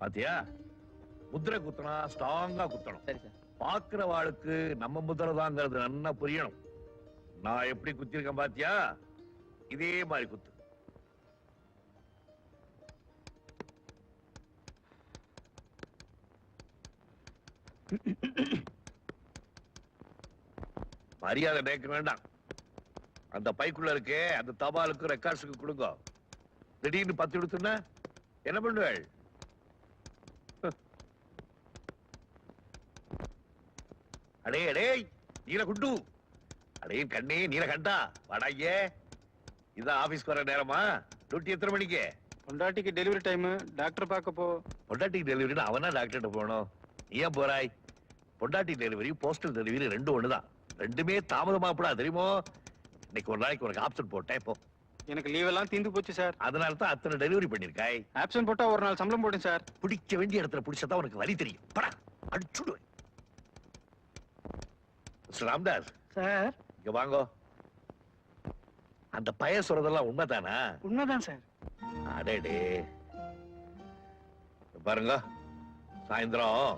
பாத்தியா? முத்திரை குத்தனா ஸ்ட்ராங்கா குத்தணும். சரி சார். பாக்குறவாளுக்கு நம்ம முத்திரை தாங்கிறது நல்லா புரியணும். நான் எப்படி குத்திருக்கேன் பாத்தியா? இதே மாதிரி குத்து. மரியாதை கேட்க வேண்டாம். அந்த பைக்குள்ள இருக்கே அந்த தபாலுக்கு ரெக்கார்ட்ஸுக்கு கொடுங்க. திடீர்னு பத்து எடுத்துன்னா என்ன பண்ணுவேள்? அடே அடே நீலகுண்டு. அடே கண்ணே நீலகண்டா. வாடாயே இதான் ஆபீஸ்க்கு வர நேரமா? டியூட்டி எத்தனை மணிக்கு? பொண்டாட்டிக்கு டெலிவரி டைம் டாக்டர் பார்க்க போ. பொண்டாட்டி டெலிவரின்னு அவனா டாக்டர்கிட்ட போகணும்? ஏன் போறாய்? பொண்டாட்டி டெலிவரி போஸ்டல் டெலிவரி ரெண்டும் ஒண்ணுதான். ரெண்டுமே தாமதமாப்படா தெரியுமோ? இன்னைக்கு ஒரு நாளைக்கு உனக்கு ஆப்ஷன் போட்டேன் இப்போ எனக்கு லீவ் எல்லாம் தீந்து போச்சு சார். அதனால தான் அத்தனை டெலிவரி பண்ணிருக்காய் ஆப்சன் போட்டா ஒரு நாள் சம்பளம் போட்டேன் சார். பிடிக்க வேண்டிய இடத்துல பிடிச்சதான் உனக்கு வழி தெரியும். படா அடிச்சுடுவேன். Mister Ramdas sir. இங்க வாங்கோ. அந்த பையன் சொல்றதெல்லாம் உண்மைதானா? உண்மைதான் சார். அடேடே. பாருங்க. சாயந்தரம்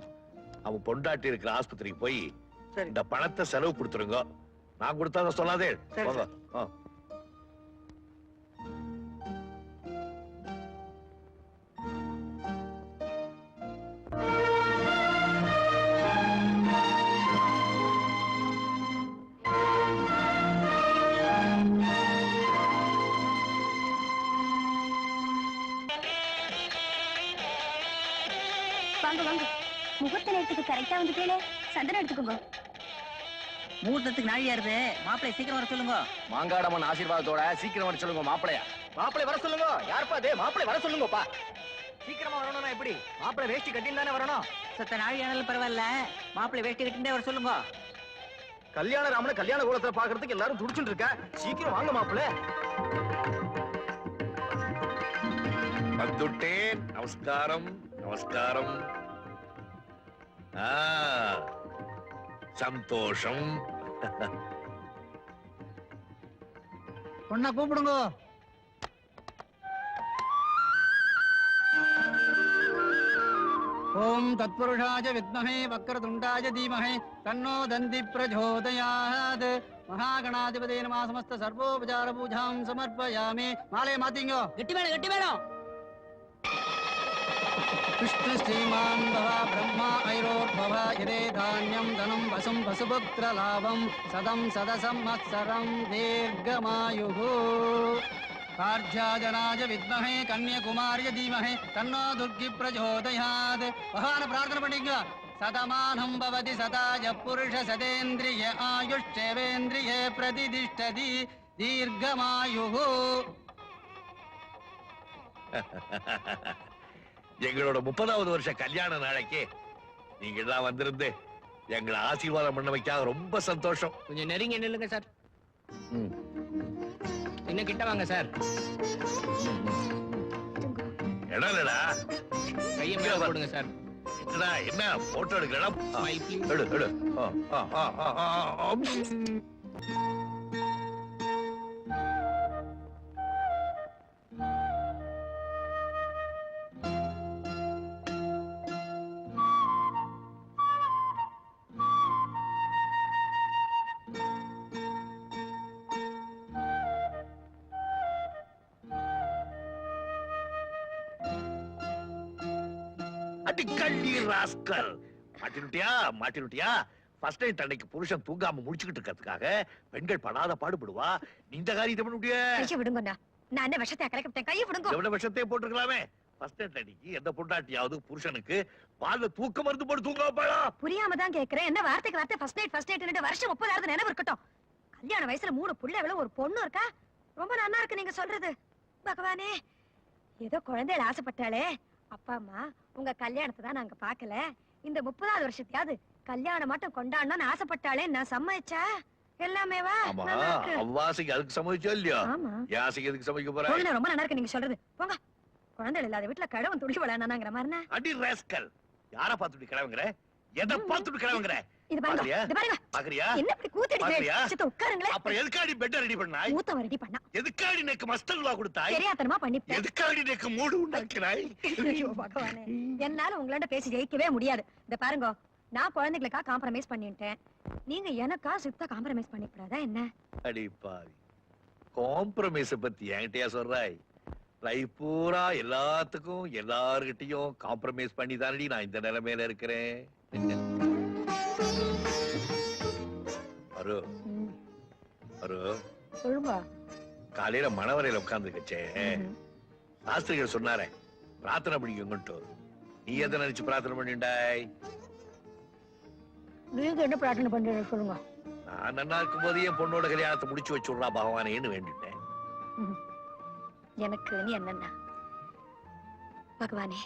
அவன் பொண்டாட்டி இருக்கிற ஆஸ்பத்திரிக்கு போய் இந்த பணத்தை செலவு கொடுத்துருங்க. நான் கொடுத்தா சொல்லாதே. சரி, வாங்க வாங்க. முகூர்த்த நேரத்துக்கு கரெக்டா வந்துட்டேனே. சந்தனம் எடுத்துக்கோங்க. முகூர்த்தத்துக்கு நாழியா இருக்கு மாப்பிள்ளை சீக்கிரம் வர சொல்லுங்க. மாங்காடம்மன் ஆசீர்வாதத்தோட சீக்கிரம் வர சொல்லுங்க மாப்பிளையா மாப்பிளை வர சொல்லுங்க. யாருப்பா அது? மாப்பிளை வர சொல்லுங்கப்பா. சீக்கிரமா வரணும்னா எப்படி? மாப்பிளை வேஷ்டி கட்டின்னு தானே வரணும். சத்த நாழியானாலும் பரவாயில்ல. மாப்பிள்ளை வேஷ்டி கட்டிண்டே வர சொல்லுங்க. கல்யாண ராமனை கல்யாண கோலத்துல பாக்குறதுக்கு எல்லாரும் துடிச்சுட்டு இருக்கா. சீக்கிரம் வாங்க மாப்பிளை வந்துட்டேன். நமஸ்காரம். நமஸ்காரம். சந்தோஷம். பொண்ணை கூப்பிடுங்க. ஓம் தத்புருஷாய வித்மஹே வக்ரதுண்டாய தீமஹே தன்னோ தந்தி பிரச்சோதயாத் மகாகணாதிபதே நம சமஸ்த சர்வோபசார பூஜாம் சமர்ப்பயாமி. மாலையை மாத்தீங்க. கெட்டி வேணும் கெட்டி வேணும் விஷ்ணு ஸ்ரீமான் பவ பிரம்மா ஐரோர்பவ இதே தானியம் தனம் வசும் வசுபுத்திர லாபம் சதம் சதசம் மத்சரம் தீர்க்கமாயுः கார்ஜாஜனாஜ வித்மஹே கன்யகுமாரிய தீமஹே தன்னோ துர்கி பிரச்சோதயாத் பகவான பிரார்த்தனை பண்ணிங்க சதமானம் பவதி சதாய புருஷ சதேந்திரிய ஆயுஷ்சேவேந்திரியே பிரதிதிஷ்டதி தீர்க்கமாயுः எங்களோட முப்பதாவது வருஷ கல்யாண நாளைக்கு நீங்க எல்லாம் வந்திருந்து எங்களை ஆசீர்வாதம் பண்ண வைக்காக ரொம்ப சந்தோஷம் கொஞ்சம் நெருங்கி நில்லுங்க சார். இன்னும் கிட்ட வாங்க சார் இடம் இல்லடா கையை மேல போடுங்க சார் என்னடா என்ன போட்டோ எடுக்கலாம். எடு எடு கள்ளி ராஸ்கல். மாட்டினுட்டியா மாட்டினுட்டியா? ஃபர்ஸ்ட் நைட் அன்னைக்கு புருஷன் தூங்காம முடிச்சுக்கிட்டு இருக்கிறதுக்காக பெண்கள் படாத பாடுபடுவா? நீ இந்த காரியத்தை பண்ண முடிய கையை விடுங்கண்ணா நான் என்ன விஷத்தை கலக்கிட்டேன் கையை விடுங்க. எவ்வளவு விஷத்தையும் போட்டிருக்கலாமே? ஃபர்ஸ்ட் நைட் அன்னைக்கு எந்த பொண்டாட்டியாவது புருஷனுக்கு பால்ல தூக்க மருந்து போட்டு தூங்க வைப்பாளா? புரியாம தான் கேக்குறேன். என்ன வார்த்தைக்கு வார்த்தை? ஃபர்ஸ்ட் நைட் ஃபர்ஸ்ட் நைட் வருஷம் முப்பதாவது நினைவு இருக்கட்டும். கல்யாண வயசுல மூணு புள்ள எவ்வளவு? ஒரு பொண்ணு இருக்கா? ரொம்ப நல்லா இருக்கு நீங்க சொல்றது. பகவானே ஏதோ குழந்தைகள் ஆசைப்பட்டாளே. அப்பா அம்மா உங்க கல்யாணத்தை தான் நாங்க பாக்கல இந்த முப்பதாவது வருஷத்தையாவது கல்யாணம் மட்டும் கொண்டாடணும்னு ஆசைப்பட்டாளே நான் சம்மதிச்சா? எல்லாமேவா இருக்கு. அவ்வாசிக்கு அதுக்கு சமைச்சோ இல்லையோ? ஆசைக்கு எதுக்கு சமைக்க ரொம்ப நல்லா இருக்கு நீங்க சொல்றது. போங்க. குழந்தைகள் இல்லாத வீட்டுல கடவுன் துள்ளி விளையாடுனாங்கிற மாதிரி அடி ராஸ்கல். யார பார்த்துட்டு எதை பார்த்துட்டு கிளம்புங்கிற இது பாருங்க. பாக்கறியா? இது பாருங்க. பாக்குறியா? என்ன இப்படி கூத்தடிக்கிறேன் பாக்கறியா? சித்த உட்காருங்களேன். அப்புறம் எதுக்காடி பெட் ரெடி பண்ணாய்? ரெடி பண்ணா. எதுக்காடி எனக்கு மஸ்தல்வா கொடுத்தாய்? தெரியாதனமா பண்ணிப்பேன். எதுக்காடி எனக்கு மூடு உண்டாக்கினாய்? ஐயோ, பகவானே. என்னால உங்களாண்ட பேசி ஜெயிக்கவே முடியாது. இந்த பாருங்க நான் குழந்தைகளுக்கா காம்ப்ரமைஸ் பண்ணிட்டேன். நீங்க எனக்கா சித்த காம்ப்ரமைஸ் பண்ணிக்கூடாதா என்ன? அடி பாவி. காம்ப்ரமைஸ பத்தி என்கிட்டயா சொல்றாய்? லைஃப் பூரா எல்லாத்துக்கும் எல்லார்கிட்டயும் காம்ப்ரமைஸ் பண்ணி தானடி நான் இந்த நிலைமையில இருக்கிறேன். அரு. அரு. சொல்லுங்க. காலையில மணவரையில உட்கார்ந்து ம். சாஸ்திரிகள் சொன்னாரே பிரார்த்தனை பண்ணிக்கோங்கட்டு நீ எதை நினைச்சு பிரார்த்தனை பண்ணிண்டாய்? நீங்க என்ன பிரார்த்தனை பண்றீங்க சொல்லுங்க. நான் நன்னா இருக்கும் போது என் பொண்ணோட கல்யாணத்தை முடிச்சு வச்சுடுறா பகவானேன்னு வேண்டிட்டேன். எனக்கு நீ என்னன்னா பகவானே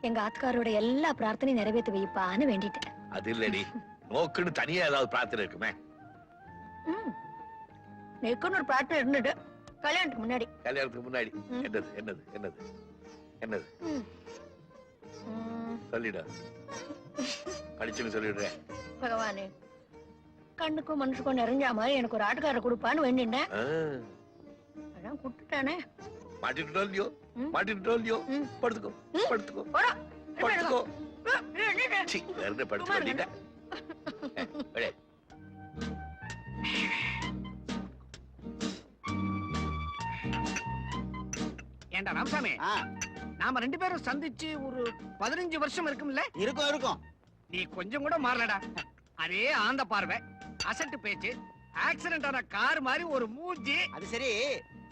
எங்க ஆத்காரோட எல்லா பிரார்த்தனையும் நிறைவேற்றி வைப்பான்னு வேண்டிட்டேன். அது இல்லடி. நோக்குன்னு தனியா ஏதாவது பிரார்த்தனை இருக்குமே. நெக்குன்னு ஒரு பிரார்த்தனை இருந்துட்டு கல்யாணத்துக்கு முன்னாடி. கல்யாணத்துக்கு முன்னாடி. என்னது என்னது என்னது என்னது? சொல்லிடு. படிச்சுன்னு சொல்லிடுறேன். பகவானே கண்ணுக்கும் மனசுக்கும் நிறைஞ்ச மாதிரி எனக்கு ஒரு ஆட்டுக்காரர் கொடுப்பான்னு வேண்டிட்டேன் ஆ, அதான் கொடுத்துட்டானே மாட்டிட்டுட்டோ இல்லையோ? ம். மாட்டிட்டுட்டோ இல்லையோ. படுத்துக்கோ. படுத்துக்கோ. போடா. படுத்துக்கோ. நீட்டா அடே ஏண்டா ராமசாமி? ஆ, நாம ரெண்டு பேரும் சந்திச்சு ஒரு பதினஞ்சு வருஷம் இருக்கும்ல? இருக்கும் இருக்கும். நீ கொஞ்சம் கூட மாறலடா. அதே ஆந்த பார்வை அசட்டு பேச்சு ஆக்சிடென்ட் ஆன கார் மாதிரி ஒரு மூஞ்சி. அது சரி.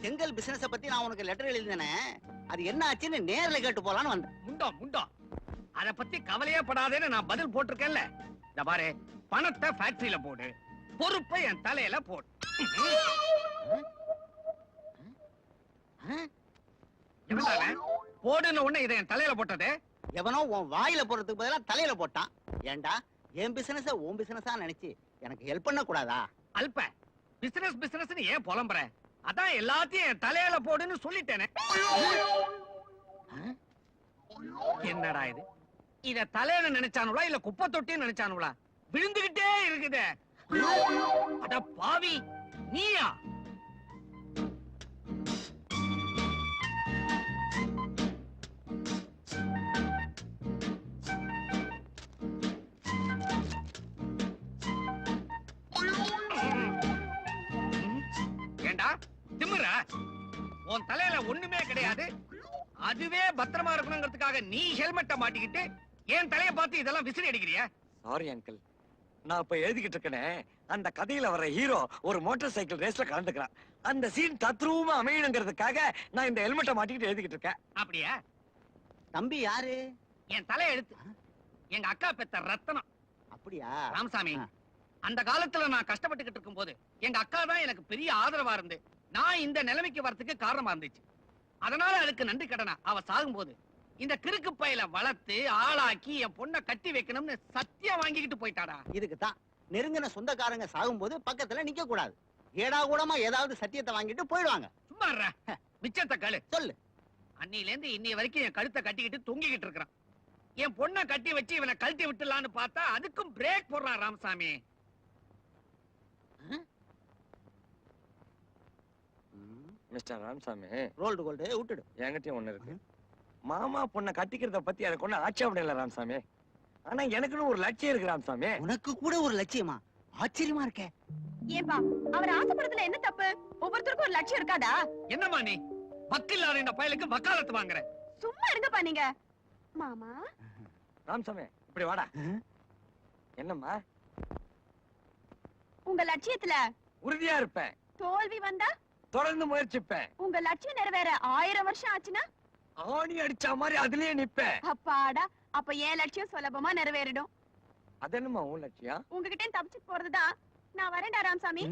செங்கல் பிசினஸ பத்தி நான் உனக்கு லெட்டர் எழுதினேனே. அது என்ன ஆச்சுன்னு நேர்ல கேட்டு போலான்னு வந்தேன். முண்டம் முண்டம் அத பத்தி கவலையே படாதேன்னு நான் பதில் போட்டிருக்கேன்ல. இந்த பாரு பணத்தை ஃபேக்டரியில போடு பொறுப்பை என் தலையில போடு? போடுன உடனே இதை என் தலையில போட்டது? எவனோ உன் வாயில போடுறதுக்கு பதிலா தலையில போட்டான். ஏன்டா என் பிசினஸ உன் பிசினஸா நினைச்சு எனக்கு ஹெல்ப் பண்ண கூடாதா அல்ப பிசினஸ் பிசினஸ்னு ஏன் புலம்புற? அதான் எல்லாத்தையும் என் தலையில போடுன்னு சொல்லிட்டேனே. என்னடா இது? இத தலையில நினைச்சானுங்களா இல்ல குப்பை தொட்டி நினைச்சானுங்களா விழுந்துகிட்டே இருக்குதே. அட பாவி நீயா? ஏண்டா திமிர? உன் தலையில ஒண்ணுமே கிடையாது. அதுவே பத்திரமா இருக்கணுங்கிறதுக்காக நீ ஹெல்மெட்ட மாட்டிக்கிட்டு என் தலைய பார்த்து இதெல்லாம் விசிறி அடிக்கிறியா? சாரி அங்கிள் நான் இப்ப எழுதிக்கிட்டு இருக்கேனே அந்த கதையில வர ஹீரோ ஒரு மோட்டார் சைக்கிள் ரேஸ்ல கலந்துக்கிறான். அந்த சீன் தத்ரூபமா அமையணுங்கிறதுக்காக நான் இந்த ஹெல்மெட்டை மாட்டிக்கிட்டு எழுதிக்கிட்டு இருக்கேன். அப்படியா? தம்பி யாரு? என் தலைய எடுத்து எங்க அக்கா பெத்த ரத்தனம். அப்படியா? ராமசாமி. அந்த காலத்துல நான் கஷ்டப்பட்டுக்கிட்டு இருக்கும்போது எங்க அக்கா தான் எனக்கு பெரிய ஆதரவா இருந்து நான் இந்த நிலைமைக்கு வரதுக்கு காரணமா இருந்துச்சு. அதனால அதுக்கு நன்றி கடனா. அவ சாகும்போது இந்த கிறுக்கு பையில வளர்த்து ஆளாக்கி என் பொண்ணை கட்டி வைக்கணும்னு சத்தியம் வாங்கிக்கிட்டு போயிட்டாடா. இதுக்கு தான் நெருங்கின சொந்தக்காரங்க சாகும்போது பக்கத்துல நிக்க கூடாது. ஏடா கூடமா ஏதாவது சத்தியத்தை வாங்கிட்டு போயிடுவாங்க. சும்மா. மிச்சத்தை கழு. சொல்லு. அன்னில இருந்து இன்னைய வரைக்கும் என் கழுத்தை கட்டிக்கிட்டு தொங்கிக்கிட்டு இருக்கிறான். என் பொண்ணை கட்டி வச்சு இவனை கழட்டி விட்டுலான்னு பார்த்தா அதுக்கும் பிரேக் போடுறான் Ramasamy. Mister Ramasamy. Rolled gold விட்டுடு. என்கிட்டயும் ஒண்ணு இருக்கு. மாமா பொண்ணை கட்டிக்கிறத பத்தி எனக்கு ஒண்ணு ஆட்சேபம் இல்ல ராமசாமி. ஆனா எனக்குன்னு ஒரு லட்சியம் இருக்கு ராமசாமி. உனக்கு கூட ஒரு லட்சியமா? ஆச்சரியமா இருக்கே. ஏன்பா அவர் ஆசைப்படுறதுல என்ன தப்பு? ஒவ்வொருத்தருக்கும் ஒரு லட்சியம் இருக்காதா? என்னம்மா நீ? வக்கில்லாத இந்த பயலுக்கு வக்காலத்து வாங்குற. சும்மா இருங்கப்பா நீங்க. மாமா? ராமசாமி இப்படி வாடா. என்னம்மா? உங்க லட்சியத்துல உறுதியா இருப்பேன். தோல்வி வந்தா? தொடர்ந்து முயற்சிப்பேன். உங்க லட்சியம் நிறைவேற ஆயிரம் வருஷம் ஆச்சுன்னா? ஆணி அடிச்ச மாதிரி அதுலயே நிப்பேன். அப்பாடா அப்ப என் லட்சியம் சுலபமா நிறைவேறிடும்? அது என்னம்மா உன் லட்சியம்? உங்ககிட்ட தப்பிச்சு போறதுதான். நான் வரேன்டா ராமசாமி.